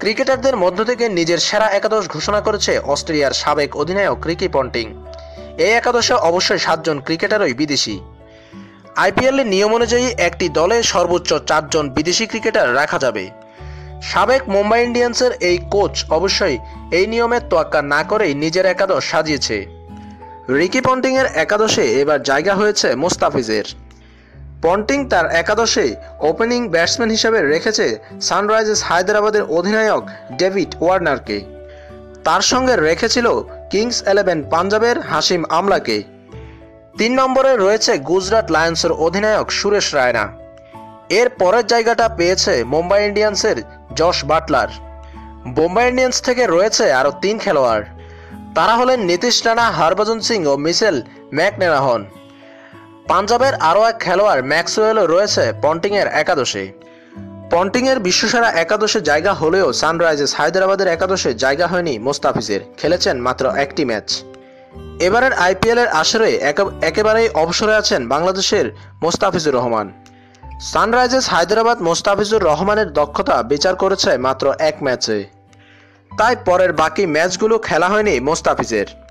ক্রিকেটারদের মধ্য থেকে নিজের সেরা একাদশ ঘোষণা করেছে অস্ট্রেলিয়ার সাবেক অধিনায়ক রিকি পন্টিং। এই একাদশে অবশ্যই সাতজন ক্রিকেটারই বিদেশি। আইপিএলের নিয়ম অনুযায়ী একটি দলে সর্বোচ্চ চারজন বিদেশি ক্রিকেটার রাখা যাবে। সাবেক মুম্বাই ইন্ডিয়ান্সের এই কোচ অবশ্যই এই নিয়মের তোয়াক্কা না করেই নিজের একাদশ সাজিয়েছে। রিকি পন্টিংয়ের একাদশে এবার জায়গা হয়েছে মোস্তাফিজের। পন্টিং তার একাদশে ওপেনিং ব্যাটসম্যান হিসেবে রেখেছে সানরাইজার্স হায়দ্রাবাদের অধিনায়ক ডেভিড ওয়ার্নারকে। তার সঙ্গে রেখেছিল কিংস ইলেভেন পাঞ্জাবের হাসিম আমলাকে। তিন নম্বরে রয়েছে গুজরাট লায়ন্সের অধিনায়ক সুরেশ রায়না। এর পরের জায়গাটা পেয়েছে মুম্বাই ইন্ডিয়ান্সের যশ বাটলার। বোম্বাই ইন্ডিয়ান্স থেকে রয়েছে আরও তিন খেলোয়াড়। তারা হলেন নীতিশ রানা, হরভজন সিং ও মিসেল ম্যাকনেরাহন। পাঞ্জাবের আরও এক খেলোয়াড় ম্যাক্সওয়েলও রয়েছে পন্টিংয়ের একাদশে। পন্টিংয়ের বিশ্বসেরা একাদশে জায়গা হলেও সানরাইজার্স হায়দ্রাবাদের একাদশে জায়গা হয়নি মোস্তাফিজের, খেলেছেন মাত্র একটি ম্যাচ। এবারের আইপিএলের আসরে একেবারেই অবসরে আছেন বাংলাদেশের মোস্তাফিজুর রহমান। সানরাইজার্স হায়দ্রাবাদ মোস্তাফিজুর রহমানের দক্ষতা বিচার করেছে মাত্র এক ম্যাচে। তাই পরের বাকি ম্যাচগুলো খেলা হয়নি মোস্তাফিজের।